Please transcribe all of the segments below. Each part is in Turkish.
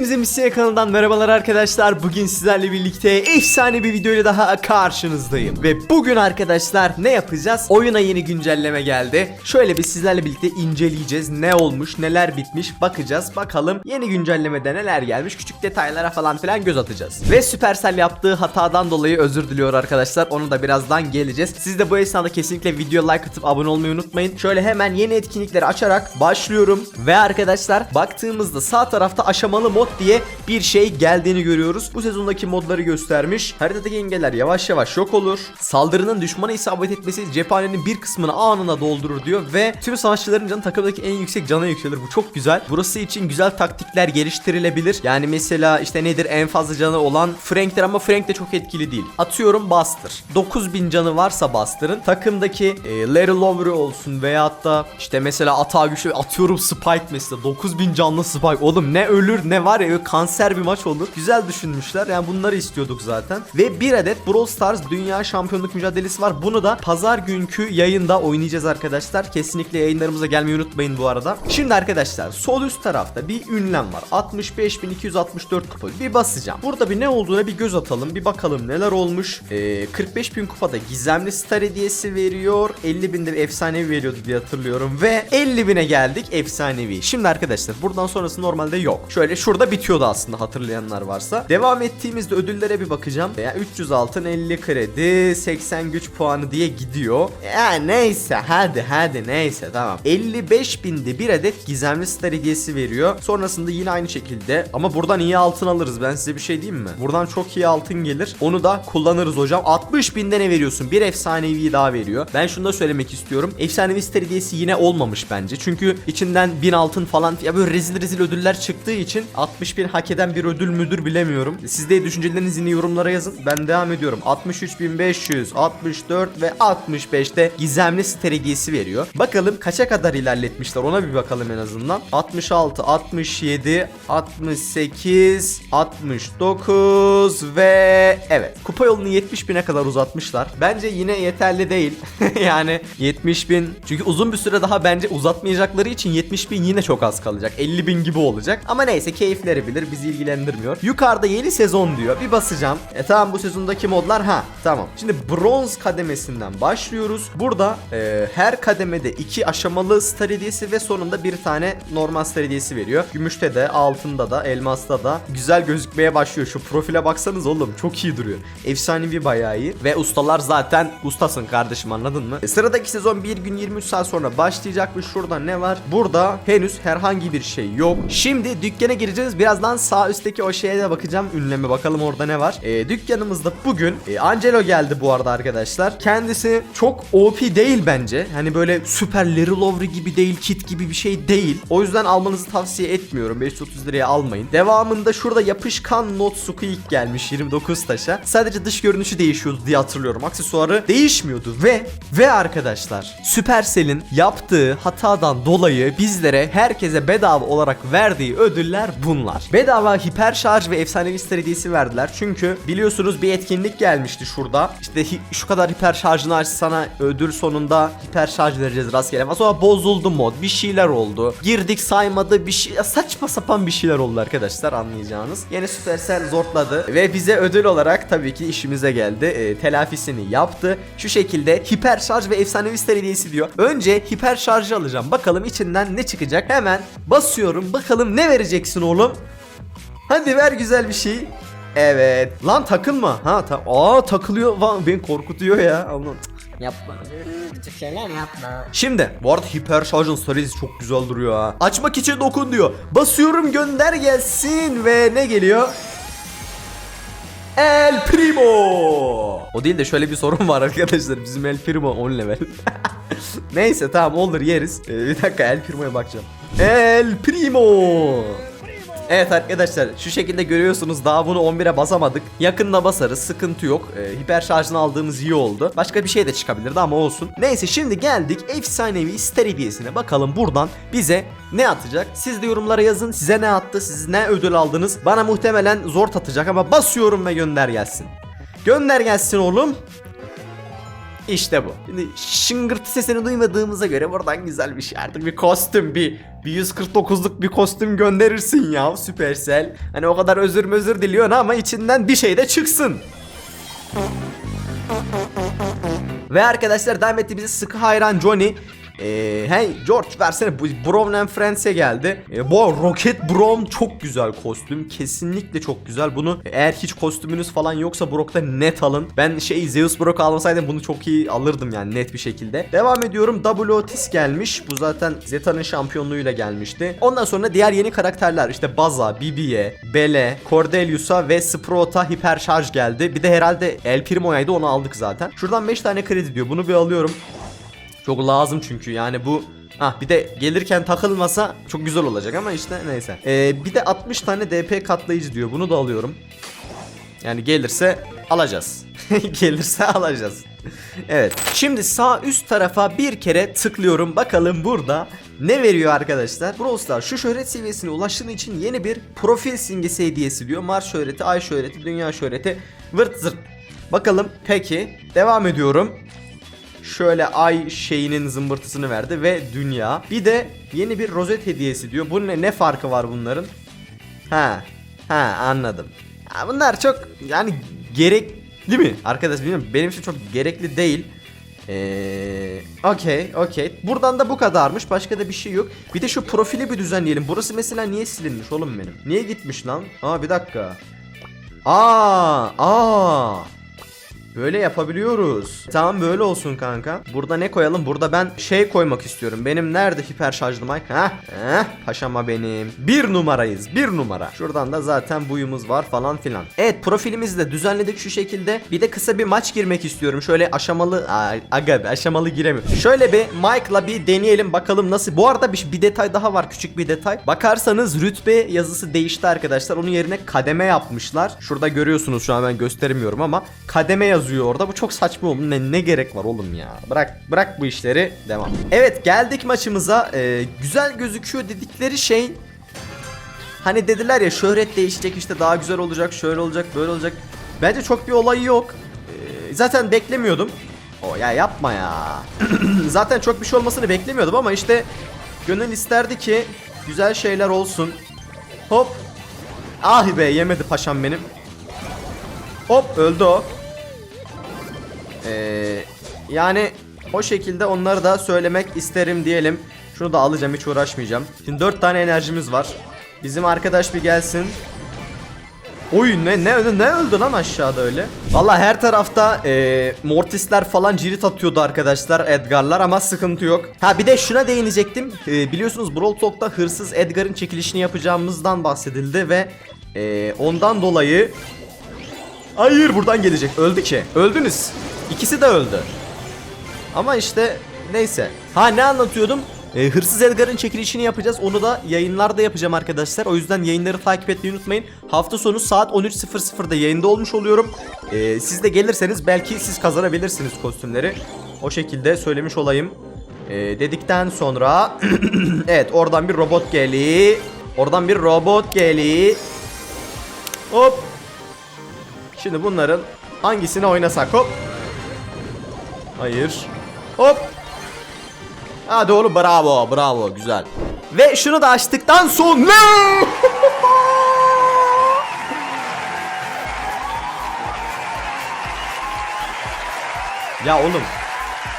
Hepinize Misya kanalından merhabalar arkadaşlar. Bugün sizlerle birlikte efsane bir videoyla daha karşınızdayım. Ve bugün arkadaşlar ne yapacağız? Oyuna yeni güncelleme geldi. Şöyle bir sizlerle birlikte inceleyeceğiz. Ne olmuş, neler bitmiş bakacağız. Bakalım yeni güncellemede neler gelmiş. Küçük detaylara falan filan göz atacağız. Ve Supercell yaptığı hatadan dolayı özür diliyor arkadaşlar. Onu da birazdan geleceğiz. Siz de bu esnada kesinlikle video like atıp abone olmayı unutmayın. Şöyle hemen yeni etkinlikleri açarak başlıyorum. Ve arkadaşlar baktığımızda sağ tarafta aşamalı mod diye bir şey geldiğini görüyoruz. Bu sezondaki modları göstermiş. Haritadaki engeller yavaş yavaş yok olur. Saldırının düşmana isabet etmesi cephanenin bir kısmını anında doldurur diyor ve tüm savaşçıların canı takımdaki en yüksek cana yükselir. Bu çok güzel. Burası için güzel taktikler geliştirilebilir. Yani mesela işte nedir en fazla canı olan Frank'tir ama Frank de çok etkili değil. Atıyorum Buster. 9000 canı varsa Buster'ın takımdaki e, Larry Lowery olsun veyahut da işte mesela atağa güçlü atıyorum Spike mesela 9000 canlı Spike. Oğlum ne ölür ne var ya kanser bir maç olur. Güzel düşünmüşler. Yani bunları istiyorduk zaten. Ve bir adet Brawl Stars Dünya Şampiyonluk mücadelesi var. Bunu da pazar günkü yayında oynayacağız arkadaşlar. Kesinlikle yayınlarımıza gelmeyi unutmayın bu arada. Şimdi arkadaşlar sol üst tarafta bir ünlem var. 65.264 kupa. Bir basacağım. Burada bir ne olduğuna bir göz atalım. Bir bakalım neler olmuş. Ee, 45.000 kupada gizemli star hediyesi veriyor. 50.000 de efsanevi veriyordu diye hatırlıyorum. Ve 50.000'e geldik efsanevi. Şimdi arkadaşlar buradan sonrası normalde yok. Şöyle şurada bitiyordu aslında hatırlayanlar varsa. Devam ettiğimizde ödüllere bir bakacağım. Ya 300 altın 50 kredi 80 güç puanı diye gidiyor. Ya neyse hadi hadi neyse tamam. 55 binde bir adet gizemli star hediyesi veriyor. Sonrasında yine aynı şekilde ama buradan iyi altın alırız. Ben size bir şey diyeyim mi? Buradan çok iyi altın gelir. Onu da kullanırız hocam. 60 binde ne veriyorsun? Bir efsanevi daha veriyor. Ben şunu da söylemek istiyorum. Efsanevi star hediyesi yine olmamış bence. Çünkü içinden 1000 altın falan ya böyle rezil rezil ödüller çıktığı için 60 bin hak eden bir ödül müdür bilemiyorum. Siz de düşüncelerinizi yine yorumlara yazın. Ben devam ediyorum. 63.500, 64 ve 65'te gizemli hediyesi veriyor. Bakalım kaça kadar ilerletmişler ona bir bakalım en azından. 66, 67, 68, 69 ve evet. Kupa yolunu 70 bine kadar uzatmışlar. Bence yine yeterli değil. yani 70 bin. Çünkü uzun bir süre daha bence uzatmayacakları için 70 bin yine çok az kalacak. 50 bin gibi olacak. Ama neyse keyifleri bilir bizi ilgilendirmiyor. Yukarıda yeni sezon diyor. Bir basacağım. E tamam bu sezondaki modlar ha tamam. Şimdi bronz kademesinden başlıyoruz. Burada e, her kademede iki aşamalı star hediyesi ve sonunda bir tane normal star hediyesi veriyor. Gümüşte de altında da elmasta da güzel gözükmeye başlıyor. Şu profile baksanız oğlum çok iyi duruyor. Efsanevi bayağı iyi. Ve ustalar zaten ustasın kardeşim anladın mı? E, sıradaki sezon bir gün 23 saat sonra başlayacakmış. Şurada ne var? Burada henüz herhangi bir şey yok. Şimdi dükkana gireceğiz. Birazdan sağ üstteki o şeye de bakacağım. Ünleme bakalım orada ne var. E, dükkanımızda bugün e, Angelo geldi bu arada arkadaşlar. Kendisi çok OP değil bence. Hani böyle süper Larry Lowery gibi değil, kit gibi bir şey değil. O yüzden almanızı tavsiye etmiyorum. 530 liraya almayın. Devamında şurada yapışkan not Squeak gelmiş 29 taşa. Sadece dış görünüşü değişiyordu diye hatırlıyorum. Aksesuarı değişmiyordu ve ve arkadaşlar Supercell'in yaptığı hatadan dolayı bizlere herkese bedava olarak verdiği ödüller bunlar. Bedava hiper şarj ve efsanevi star hediyesi verdiler. Çünkü biliyorsunuz bir etkinlik gelmişti şurada. İşte şu kadar hiper şarjını aç sana ödül sonunda hiper şarj vereceğiz rastgele. Ama sonra bozuldu mod. Bir şeyler oldu. Girdik saymadı bir şey saçma sapan bir şeyler oldu arkadaşlar anlayacağınız. Yeni Supercell zortladı ve bize ödül olarak tabii ki işimize geldi. E, telafisini yaptı. Şu şekilde hiper şarj ve efsanevi star hediyesi diyor. Önce hiper şarjı alacağım. Bakalım içinden ne çıkacak. Hemen basıyorum. Bakalım ne vereceksin oğlum? Hadi ver güzel bir şey. Evet. Lan takılma. Ha ta Aa takılıyor. Lan beni korkutuyor ya. Allah. Yapma. Küçük şeyler yapma. Şimdi bu arada hiper şarjın stratejisi çok güzel duruyor ha. Açmak için dokun diyor. Basıyorum gönder gelsin ve ne geliyor? El Primo. O değil de şöyle bir sorun var arkadaşlar. Bizim El Primo 10 level. Neyse tamam olur yeriz. Ee, bir dakika El Primo'ya bakacağım. El Primo. Evet arkadaşlar şu şekilde görüyorsunuz daha bunu 11'e basamadık. Yakında basarız sıkıntı yok. Ee, hiper şarjını aldığımız iyi oldu. Başka bir şey de çıkabilirdi ama olsun. Neyse şimdi geldik efsanevi hediyesine. Bakalım buradan bize ne atacak? Siz de yorumlara yazın. Size ne attı? Siz ne ödül aldınız? Bana muhtemelen zor atacak ama basıyorum ve gönder gelsin. Gönder gelsin oğlum. İşte bu. Şimdi şıngırtı sesini duymadığımıza göre buradan güzel bir şey artık bir kostüm bir bir 149'luk bir kostüm gönderirsin ya Supercell. Hani o kadar özür özür diliyorsun ama içinden bir şey de çıksın. Ve arkadaşlar devam etti bize sıkı hayran Johnny. Ee, hey George versene Brown and Friends'e geldi. Ee, bu Rocket Brown çok güzel kostüm. Kesinlikle çok güzel. Bunu eğer hiç kostümünüz falan yoksa Brock'ta net alın. Ben şey Zeus Brock almasaydım bunu çok iyi alırdım yani net bir şekilde. Devam ediyorum. Double Otis gelmiş. Bu zaten Zeta'nın şampiyonluğuyla gelmişti. Ondan sonra diğer yeni karakterler işte Baza, Bibi'ye, Bele, Cordelius'a ve Sprout'a hiper şarj geldi. Bir de herhalde El Primo'yaydı onu aldık zaten. Şuradan 5 tane kredi diyor. Bunu bir alıyorum. Çok lazım çünkü yani bu Ah bir de gelirken takılmasa çok güzel olacak ama işte neyse. Ee, bir de 60 tane DP katlayıcı diyor. Bunu da alıyorum. Yani gelirse alacağız. gelirse alacağız. evet. Şimdi sağ üst tarafa bir kere tıklıyorum. Bakalım burada ne veriyor arkadaşlar? Brawl Stars şu şöhret seviyesine ulaştığın için yeni bir profil simgesi hediyesi diyor. Mars şöhreti, ay şöhreti, dünya şöhreti, vırt zırt. Bakalım peki devam ediyorum. Şöyle ay şeyinin zımbırtısını verdi ve dünya. Bir de yeni bir rozet hediyesi diyor. Bunun ne, ne farkı var bunların? Ha. Ha anladım. Ya bunlar çok yani gerekli mi? Arkadaş bilmiyorum benim için çok gerekli değil. Eee okey okey. Buradan da bu kadarmış. Başka da bir şey yok. Bir de şu profili bir düzenleyelim. Burası mesela niye silinmiş oğlum benim? Niye gitmiş lan? Aa bir dakika. Aa, aa. Böyle yapabiliyoruz. Tamam böyle olsun kanka. Burada ne koyalım? Burada ben şey koymak istiyorum. Benim nerede hiper şarjlı mic? Heh. Heh. Paşama benim. Bir numarayız. Bir numara. Şuradan da zaten buyumuz var falan filan. Evet profilimizi de düzenledik şu şekilde. Bir de kısa bir maç girmek istiyorum. Şöyle aşamalı. Aga be aşamalı giremiyorum. Şöyle bir Mike'la bir deneyelim bakalım nasıl. Bu arada bir, bir detay daha var. Küçük bir detay. Bakarsanız rütbe yazısı değişti arkadaşlar. Onun yerine kademe yapmışlar. Şurada görüyorsunuz şu an ben gösteremiyorum ama kademe yazıyor orada. Bu çok saçma oğlum. Ne, ne gerek var oğlum ya. Bırak bırak bu işleri. Devam. Evet geldik maçımıza. Ee, güzel gözüküyor dedikleri şey Hani dediler ya şöhret değişecek işte daha güzel olacak, şöyle olacak, böyle olacak. Bence çok bir olayı yok. Ee, zaten beklemiyordum. O ya yapma ya. zaten çok bir şey olmasını beklemiyordum ama işte gönül isterdi ki güzel şeyler olsun. Hop. Ah be yemedi paşam benim. Hop öldü o. Ee, yani o şekilde onları da söylemek isterim diyelim. Şunu da alacağım hiç uğraşmayacağım. Şimdi 4 tane enerjimiz var. Bizim arkadaş bir gelsin. Oy ne ne öldü ne öldü lan aşağıda öyle. Valla her tarafta e, Mortisler falan cirit atıyordu arkadaşlar Edgar'lar ama sıkıntı yok. Ha bir de şuna değinecektim. E, biliyorsunuz Brawl Talk'ta hırsız Edgar'ın çekilişini yapacağımızdan bahsedildi ve e, ondan dolayı Hayır buradan gelecek. Öldü ki. Öldünüz. İkisi de öldü. Ama işte neyse. Ha ne anlatıyordum? Ee, Hırsız Edgar'ın çekilişini yapacağız. Onu da yayınlarda yapacağım arkadaşlar. O yüzden yayınları takip etmeyi unutmayın. Hafta sonu saat 13.00'da yayında olmuş oluyorum. Ee, siz de gelirseniz belki siz kazanabilirsiniz kostümleri. O şekilde söylemiş olayım. Ee, dedikten sonra evet oradan bir robot geli. Oradan bir robot geli. Hop. Şimdi bunların hangisini oynasak hop. Hayır. Hop. Hadi oğlum bravo bravo güzel. Ve şunu da açtıktan sonra Ya oğlum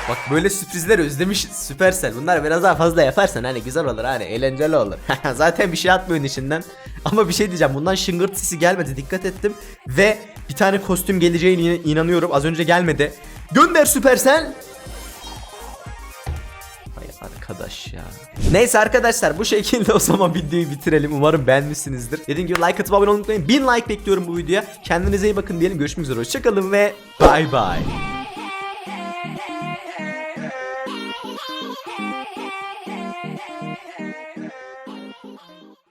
Bak böyle sürprizler özlemiş Supercell. Bunlar biraz daha fazla yaparsan hani güzel olur hani eğlenceli olur. Zaten bir şey atmıyorsun içinden. Ama bir şey diyeceğim. Bundan şıngırt sesi gelmedi. Dikkat ettim. Ve bir tane kostüm geleceğine inanıyorum. Az önce gelmedi. Gönder Supercell. Hay arkadaş ya. Neyse arkadaşlar bu şekilde o zaman videoyu bitirelim. Umarım beğenmişsinizdir. Dediğim gibi like atıp abone olmayı unutmayın. 1000 like bekliyorum bu videoya. Kendinize iyi bakın diyelim. Görüşmek üzere. Hoşçakalın ve bay bay.